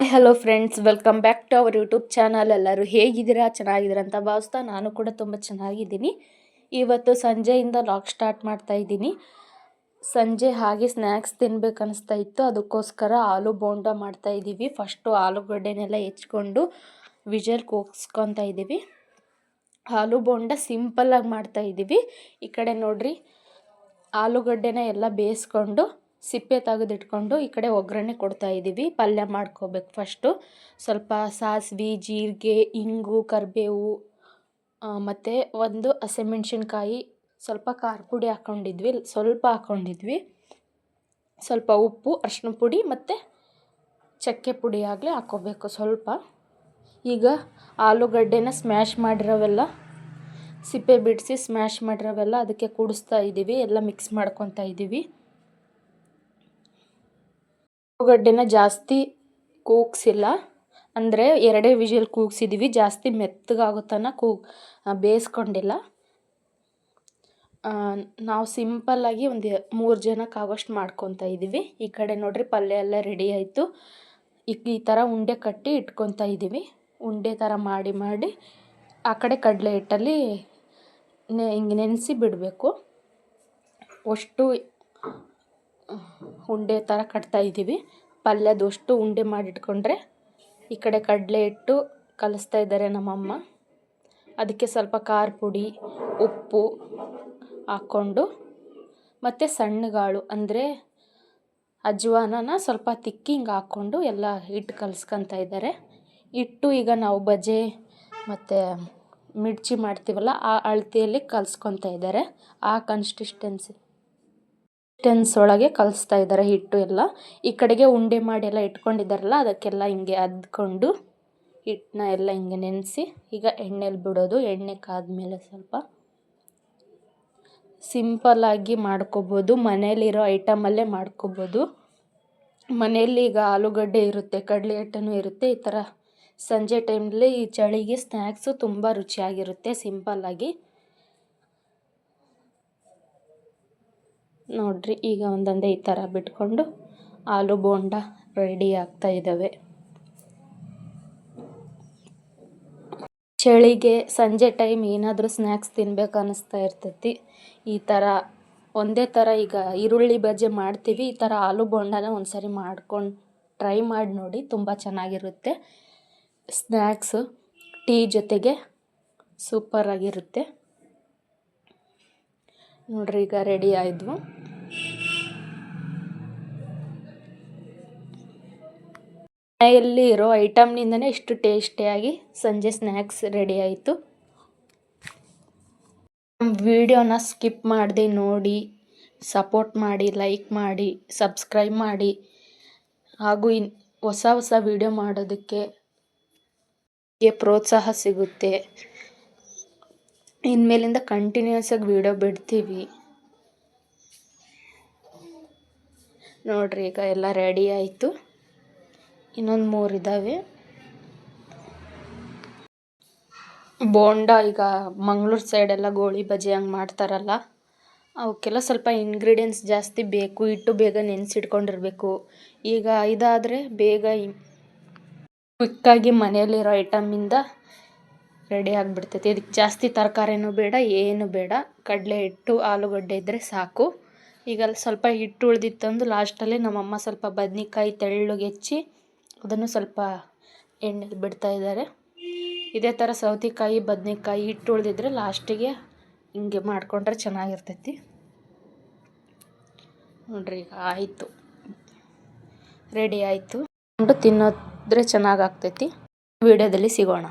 Hello friends welcome back to our YouTube channel ಎಲ್ಲರೂ ಹೇಗಿದ್ದೀರಾ? ಚೆನ್ನಾಗಿದ್ದೀರಾ ಅಂತ ಭಾವಿಸ್ತಾ ನಾನು ಕೂಡ ತುಂಬ ಚೆನ್ನಾಗಿದ್ದೀನಿ. ಇವತ್ತು ಸಂಜೆಯಿಂದ ಲಾಗ್ ಸ್ಟಾರ್ಟ್ ಮಾಡ್ತಾ ಇದ್ದೀನಿ. ಸಂಜೆ ಹಾಗೆ ಸ್ನ್ಯಾಕ್ಸ್ ತಿನ್ಬೇಕು ಅನಿಸ್ತಾ ಇತ್ತು. ಅದಕ್ಕೋಸ್ಕರ ಆಲೂ ಬೋಂಡ ಮಾಡ್ತಾ ಇದ್ದೀವಿ. ಫಸ್ಟು ಆಲೂಗಡ್ಡೆನೆಲ್ಲ ಹೆಚ್ಕೊಂಡು ವಿಜಲ್ ಕೂಗ್ಸ್ಕೊತಾ ಇದ್ದೀವಿ. ಆಲೂ ಬೋಂಡ ಸಿಂಪಲ್ಲಾಗಿ ಮಾಡ್ತಾ ಇದ್ದೀವಿ. ಈ ಕಡೆ ನೋಡ್ರಿ, ಆಲೂಗಡ್ಡೆನ ಎಲ್ಲ ಬೇಯಿಸ್ಕೊಂಡು ಸಿಪ್ಪೆ ತೆಗೆದಿಟ್ಕೊಂಡು ಈ ಕಡೆ ಒಗ್ಗರಣೆ ಕೊಡ್ತಾ ಇದ್ದೀವಿ ಪಲ್ಯ ಮಾಡ್ಕೋಬೇಕು ಫಸ್ಟು ಸ್ವಲ್ಪ ಸಾಸಿವೆ, ಜೀರಿಗೆ, ಇಂಗು, ಕರಿಬೇವು ಮತ್ತು ಒಂದು ಹಸಿಮೆಣ್ಸಿನ್ಕಾಯಿ, ಸ್ವಲ್ಪ ಖಾರ ಪುಡಿ ಹಾಕ್ಕೊಂಡಿದ್ವಿ ಸ್ವಲ್ಪ ಹಾಕ್ಕೊಂಡಿದ್ವಿ ಸ್ವಲ್ಪ ಉಪ್ಪು ಅರ್ಶಿನ ಪುಡಿ ಮತ್ತು ಚಕ್ಕೆ ಪುಡಿ ಆಗಲಿ ಹಾಕ್ಕೋಬೇಕು ಸ್ವಲ್ಪ. ಈಗ ಆಲೂಗಡ್ಡೆನ ಸ್ಮ್ಯಾಶ್ ಮಾಡಿರೋವೆಲ್ಲ, ಸಿಪ್ಪೆ ಬಿಡಿಸಿ ಸ್ಮ್ಯಾಶ್ ಮಾಡಿರೋವೆಲ್ಲ ಅದಕ್ಕೆ ಕೂಡಿಸ್ತಾ ಇದ್ದೀವಿ ಎಲ್ಲ ಮಿಕ್ಸ್ ಮಾಡ್ಕೊತಾ ಇದ್ದೀವಿ ಆಲೂಗಡ್ಡೆನ ಜಾಸ್ತಿ ಕೂಗ್ಸಿಲ್ಲ. ಅಂದರೆ ಎರಡೇ ವಿಷಲ್ ಕೂಗ್ಸಿದ್ದೀವಿ ಜಾಸ್ತಿ ಮೆತ್ತಗಾಗೋ ತನಕ ಕೂಗ್ ಬೇಯಿಸ್ಕೊಂಡಿಲ್ಲ. ನಾವು ಸಿಂಪಲ್ಲಾಗಿ ಒಂದು ಮೂರು ಜನಕ್ಕೆ ಆಗೋಷ್ಟು ಮಾಡ್ಕೊತಾ ಇದ್ದೀವಿ ಈ ಕಡೆ ನೋಡಿರಿ ಪಲ್ಯ ಎಲ್ಲ ರೆಡಿ ಆಯಿತು. ಈಗ ಈ ಥರ ಉಂಡೆ ಕಟ್ಟಿ ಇಟ್ಕೊತಾ ಇದ್ದೀವಿ ಉಂಡೆ ಥರ ಮಾಡಿ ಮಾಡಿ ಆ ಕಡೆ ಕಡಲೆ ಹಿಟ್ಟಲ್ಲಿ ನೆ, ಹಿಂಗೆ ನೆನೆಸಿ ಬಿಡಬೇಕು. ಅಷ್ಟು ಉಂಡೆ ಥರ ಕಟ್ತಾ ಇದ್ದೀವಿ. ಪಲ್ಯದಷ್ಟು ಉಂಡೆ ಮಾಡಿಟ್ಕೊಂಡ್ರೆ ಈ ಕಡೆ ಕಡಲೆ ಹಿಟ್ಟು ಕಲಿಸ್ತಾ ಇದ್ದಾರೆ ನಮ್ಮಮ್ಮ. ಅದಕ್ಕೆ ಸ್ವಲ್ಪ ಖಾರ ಪುಡಿ, ಉಪ್ಪು ಹಾಕ್ಕೊಂಡು ಮತ್ತು ಸಣ್ಣಗಾಳು ಅಂದರೆ ಅಜ್ವಾನನ ಸ್ವಲ್ಪ ತಿಕ್ಕಿ ಹಿಂಗೆ ಹಾಕ್ಕೊಂಡು ಎಲ್ಲ ಹಿಟ್ಟು ಕಲಿಸ್ಕೊತಾ ಇದ್ದಾರೆ. ಹಿಟ್ಟು ಈಗ ನಾವು ಬಜೆ ಮತ್ತು ಮಿರ್ಚಿ ಮಾಡ್ತೀವಲ್ಲ, ಆ ಅಳತೆಯಲ್ಲಿ ಕಲಿಸ್ಕೊತಾ ಇದ್ದಾರೆ. ಆ ಕನ್ಸಿಸ್ಟೆನ್ಸಿ ಟೆನ್ಸ್ ಒಳಗೆ ಕಲಿಸ್ತಾ ಇದ್ದಾರೆ ಹಿಟ್ಟು ಎಲ್ಲ. ಈ ಕಡೆಗೆ ಉಂಡೆ ಮಾಡಿ ಎಲ್ಲ ಇಟ್ಕೊಂಡಿದ್ದಾರಲ್ಲ, ಅದಕ್ಕೆಲ್ಲ ಹಿಂಗೆ ಅದ್ಕೊಂಡು ಹಿಟ್ಟನ್ನ ಎಲ್ಲ ಹಿಂಗೆ ನೆನೆಸಿ, ಈಗ ಎಣ್ಣೆಲಿ ಬಿಡೋದು. ಎಣ್ಣೆ ಕಾದ್ಮೇಲೆ ಸ್ವಲ್ಪ ಸಿಂಪಲ್ಲಾಗಿ ಮಾಡ್ಕೋಬೋದು. ಮನೇಲಿರೋ ಐಟಮಲ್ಲೇ ಮಾಡ್ಕೋಬೋದು. ಮನೆಯಲ್ಲಿ ಈಗ ಆಲೂಗಡ್ಡೆ ಇರುತ್ತೆ, ಕಡಲೆ ಹಿಟ್ಟನೂ ಇರುತ್ತೆ. ಈ ಥರ ಸಂಜೆ ಟೈಮಲ್ಲಿ ಈ ಚಳಿಗೆ ಸ್ನ್ಯಾಕ್ಸು ತುಂಬ ರುಚಿಯಾಗಿರುತ್ತೆ ಸಿಂಪಲ್ಲಾಗಿ ನೋಡಿರಿ, ಈಗ ಒಂದೊಂದೇ ಈ ಥರ ಬಿಟ್ಕೊಂಡು ಆಲೂ ಬೋಂಡ ರೆಡಿ ಆಗ್ತಾ ಇದ್ದಾವೆ ಚಳಿಗೆ ಸಂಜೆ ಟೈಮ್ ಏನಾದರೂ ಸ್ನ್ಯಾಕ್ಸ್ ತಿನ್ಬೇಕು ಅನ್ನಿಸ್ತಾ ಇರ್ತೈತಿ. ಈ ಥರ ಒಂದೇ ಥರ ಈಗ ಈರುಳ್ಳಿ ಬಜ್ಜಿ ಮಾಡ್ತೀವಿ, ಈ ಥರ ಆಲೂ ಬೋಂಡನ ಒಂದು ಸರಿ ಮಾಡ್ಕೊಂಡು ಟ್ರೈ ಮಾಡಿ ನೋಡಿ ತುಂಬ ಚೆನ್ನಾಗಿರುತ್ತೆ. ಸ್ನ್ಯಾಕ್ಸು ಟೀ ಜೊತೆಗೆ ಸೂಪರಾಗಿರುತ್ತೆ ನೋಡ್ರಿ, ಈಗ ರೆಡಿ ಆಯಿದ್ವು ಮನೆಯಲ್ಲಿ ಇರೋ ಐಟಮ್ನಿಂದನೇ ಇಷ್ಟು ಟೇಸ್ಟಿಯಾಗಿ ಸಂಜೆ ಸ್ನ್ಯಾಕ್ಸ್ ರೆಡಿ ಆಯಿತು. ವಿಡಿಯೋನ ಸ್ಕಿಪ್ ಮಾಡದೆ ನೋಡಿ, ಸಪೋರ್ಟ್ ಮಾಡಿ, ಲೈಕ್ ಮಾಡಿ, ಸಬ್ಸ್ಕ್ರೈಬ್ ಮಾಡಿ. ಹಾಗೂ ಇನ್ ಹೊಸ ಹೊಸ ವಿಡಿಯೋ ಮಾಡೋದಕ್ಕೆ ಪ್ರೋತ್ಸಾಹ ಸಿಗುತ್ತೆ. ಇನ್ಮೇಲಿಂದ ಕಂಟಿನ್ಯೂಸ್ ಆಗಿ ವಿಡಿಯೋ ಬಿಡ್ತೀವಿ. ನೋಡ್ರಿ ಈಗ ಎಲ್ಲ ರೆಡಿ ಆಯಿತು. ಇನ್ನೊಂದು ಮೂರು ಇದ್ದಾವೆ ಬೋಂಡ ಈಗ ಮಂಗ್ಳೂರು ಸೈಡೆಲ್ಲ ಗೋಳಿ ಬಜೆ ಹಂಗೆ ಮಾಡ್ತಾರಲ್ಲ, ಅವಕ್ಕೆಲ್ಲ ಸ್ವಲ್ಪ ಇಂಗ್ರೀಡಿಯೆಂಟ್ಸ್ ಜಾಸ್ತಿ ಬೇಕು ಇಟ್ಟು ಬೇಗ ನೆನೆಸಿಟ್ಕೊಂಡಿರ್ಬೇಕು. ಈಗ ಇದಾದರೆ ಬೇಗ ಕ್ವಿಕ್ಕಾಗಿ ಮನೆಯಲ್ಲಿರೋ ಐಟಮಿಂದ ರೆಡಿ ಆಗಿಬಿಡ್ತೈತಿ. ಇದಕ್ಕೆ ಜಾಸ್ತಿ ತರಕಾರಿನೂ ಬೇಡ, ಏನು ಬೇಡ. ಕಡಲೆ ಹಿಟ್ಟು, ಆಲೂಗಡ್ಡೆ ಇದ್ದರೆ ಸಾಕು. ಈಗ ಸ್ವಲ್ಪ ಹಿಟ್ಟು ಉಳ್ದಿತ್ತಂದು ಲಾಸ್ಟಲ್ಲಿ ನಮ್ಮಮ್ಮ ಸ್ವಲ್ಪ ಬದ್ನಿಕಾಯಿ ತೆಳ್ಳಗೆ ಹೆಚ್ಚಿ ಅದನ್ನು ಸ್ವಲ್ಪ ಎಣ್ಣೆ ಬಿಡ್ತಾ ಇದ್ದಾರೆ. ಇದೇ ಥರ ಸೌತೆಕಾಯಿ, ಬದನೆಕಾಯಿ ಹಿಟ್ಟು ಉಳಿದಿದ್ರೆ ಲಾಸ್ಟಿಗೆ ಹಿಂಗೆ ಮಾಡಿಕೊಂಡ್ರೆ ಚೆನ್ನಾಗಿರ್ತೈತಿ. ನೋಡ್ರಿ, ಈಗ ಆಯಿತು. ರೆಡಿ ಆಯಿತು. ತಿನ್ನೋದ್ರೆ ಚೆನ್ನಾಗಾಗ್ತೈತಿ. ವಿಡಿಯೋದಲ್ಲಿ ಸಿಗೋಣ.